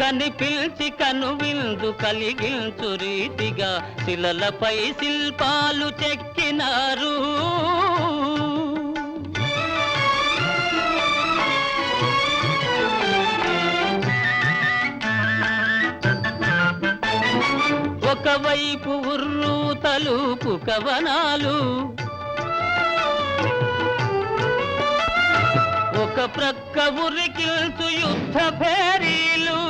కనిపిల్చి కను విందు కలిగించు రీతిగా శిలలపై శిల్పాలు చెక్కినారు. ఒకవైపు ఉర్రు తలుపు కవనాలు ఒక ప్రక్క ఉరికిల్చు యుద్ధ భేరీలు.